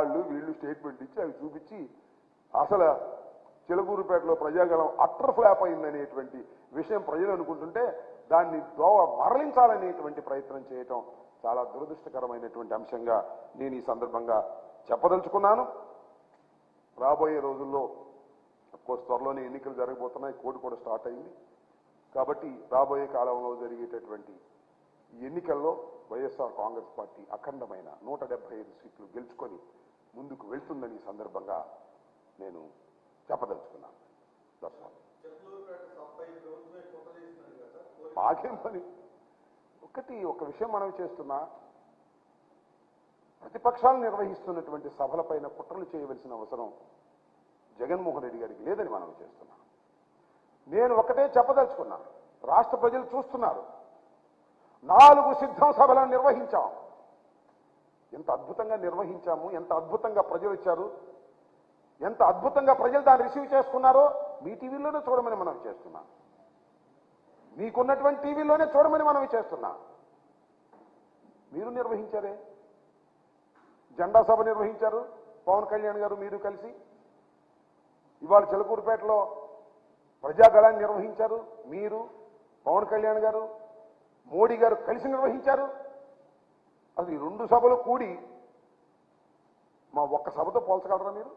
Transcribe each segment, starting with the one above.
వాళ్ళు వీళ్ళు స్టేట్మెంట్ ఇచ్చి అవి చూపించి అసలు చిలకూరుపేటలో ప్రజాగలం అట్టర్ ఫ్లాప్ అయిందనేటువంటి విషయం ప్రజలు అనుకుంటుంటే దాన్ని దోవ మరలించాలనేటువంటి ప్రయత్నం చేయటం చాలా దురదృష్టకరమైనటువంటి అంశంగా నేను ఈ సందర్భంగా చెప్పదలుచుకున్నాను. రాబోయే రోజుల్లో కోర్స్ త్వరలోనే ఎన్నికలు జరగబోతున్నాయి కోర్టు కూడా స్టార్ట్ అయింది. కాబట్టి రాబోయే కాలంలో జరిగేటటువంటి ఎన్నికల్లో వైఎస్ఆర్ కాంగ్రెస్ పార్టీ అఖండమైన నూట డెబ్బై ఐదు సీట్లు గెలుచుకొని ముందుకు వెళ్తుందని ఈ సందర్భంగా నేను చెప్పదలుచుకున్నాను. That's మాకేం పని? ఒకటి ఒక విషయం మనం చేస్తున్నా ప్రతిపక్షాలు నిర్వహిస్తున్నటువంటి సభలపైన కుట్రలు చేయవలసిన అవసరం జగన్మోహన్ రెడ్డి గారికి లేదని మనం చేస్తున్నాం. నేను ఒకటే చెప్పదలుచుకున్నాను రాష్ట్ర ప్రజలు చూస్తున్నారు. నాలుగు సిద్ధం సభలను నిర్వహించాం. ఎంత అద్భుతంగా నిర్వహించాము ఎంత అద్భుతంగా ప్రజలు ఇచ్చారు ఎంత అద్భుతంగా ప్రజలు దాన్ని రిసీవ్ చేసుకున్నారో మీ టీవీలోనే చూడమని మనం చేస్తున్నాం. మీకున్నటువంటి టీవీలోనే చూడమని మనం చేస్తున్నాం. మీరు నిర్వహించారే? జెండా సభ నిర్వహించారు పవన్ కళ్యాణ్ గారు మీరు కలిసి. ఇవాళ చిలకూరుపేటలో ప్రజాగళాన్ని నిర్వహించారు మీరు పవన్ కళ్యాణ్ గారు మోడీ గారు కలిసి నిర్వహించారు. అసలు ఈ రెండు సభలు కూడి మా ఒక్క సభతో పోల్చగలరా మీరు?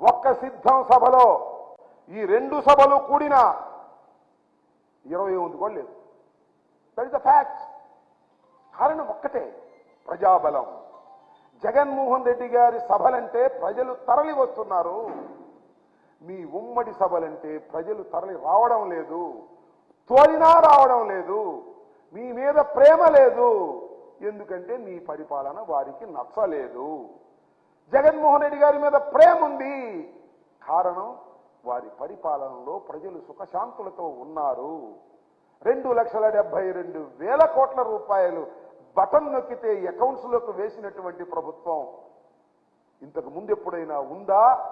ఒక్క సిద్ధం సభలో ఈ రెండు సభలు కూడిన ఇరవై ఉంది కూడా లేదు దట్ ఇస్ ద ఫ్యాక్ట్ కారణం ఒక్కటే ప్రజాబలం. జగన్మోహన్ రెడ్డి గారి సభలంటే ప్రజలు తరలి వస్తున్నారు. మీ ఉమ్మడి సభలంటే ప్రజలు తరలి రావడం లేదు తోలినా రావడం లేదు మీ మీద ప్రేమ లేదు. ఎందుకంటే మీ పరిపాలన వారికి నచ్చలేదు. జగన్మోహన్ రెడ్డి గారి మీద ప్రేమ ఉంది. కారణం వారి పరిపాలనలో ప్రజలు సుఖశాంతులతో ఉన్నారు. రెండు లక్షల డెబ్బై రెండు వేల కోట్ల రూపాయలు బటన్ నొక్కితే అకౌంట్స్లోకి వేసినటువంటి ప్రభుత్వం ఇంతకు ముందు ఎప్పుడైనా ఉందా?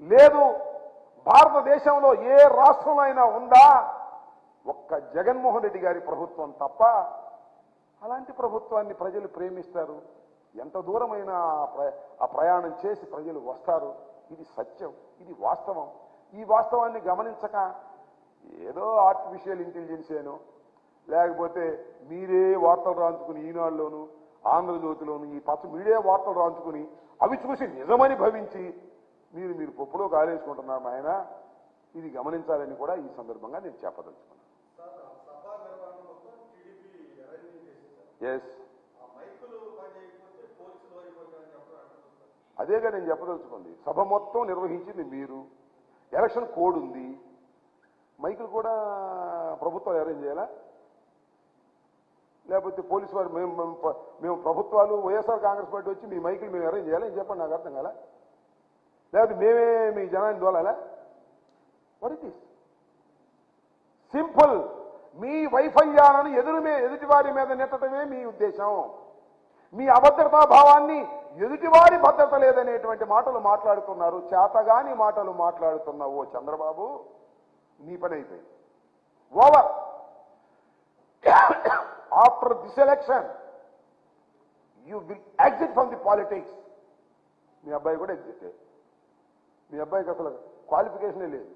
లేదు. భారతదేశంలో ఏ రాష్ట్రంలో అయినా ఉందా? ఒక్క జగన్మోహన్ రెడ్డి గారి ప్రభుత్వం తప్ప అలాంటి ప్రభుత్వాన్ని ప్రజలు ప్రేమిస్తారు. ఎంత దూరమైన ఆ ఆ ప్రయాణం చేసి ప్రజలు వస్తారు. ఇది సత్యం ఇది వాస్తవం. ఈ వాస్తవాన్ని గమనించక ఏదో ఆర్టిఫిషియల్ ఇంటెలిజెన్సేనో లేకపోతే మీరే వార్తలు రాంచుకుని ఈనాడులోను ఆంధ్రజ్యోతిలోను ఈ పచ్చ మీడియా వార్తలు రాంచుకుని అవి చూసి నిజమని భవించి మీరు మీరు పప్పులో కాలేసుకుంటున్నారు ఆయన ఇది గమనించాలని కూడా ఈ సందర్భంగా నేను చెప్పదలుచుకున్నాను సార్ ఆ సభ నిర్వహణ మొత్తం టీడీపీ అరేంజ్ చేసింది సార్ ఎస్ ఆ మైకులు పని చేయకపోతే పోలీసులు అయిపోతారని చెప్పడం అంటున్నారు ఎస్ అదేగా నేను చెప్పదలుచుకుంది. సభ మొత్తం నిర్వహించింది మీరు. ఎలక్షన్ కోడ్ ఉంది. మైకులు కూడా ప్రభుత్వం అరేంజ్ చేయాలా? లేకపోతే పోలీసు వారు మేము మేము ప్రభుత్వాలు వైఎస్ఆర్ కాంగ్రెస్ పార్టీ వచ్చి మీ మైకులు మేము అరేంజ్ చేయాలా? అని చెప్పండి? నాకు అర్థం కాలా? లేకపోతే మేమే మీ జనాన్ని దోలాలా? వాట్ ఇట్ ఈస్ సింపుల్ మీ వైఫల్యాలను ఎదురు ఎదుటివారి మీద నెట్టడమే మీ ఉద్దేశం. మీ అభద్రతా భావాన్ని ఎదుటివారి భద్రత లేదనేటువంటి మాటలు మాట్లాడుతున్నారు. చేతగాని మాటలు మాట్లాడుతున్న ఓ చంద్రబాబు. నీ పని అయిపోయింది. Over. After this election you will exit from the politics మీ అబ్బాయి కూడా ఎగ్జిట్ మీ అబ్బాయికి అసలు క్వాలిఫికేషనే లేదు.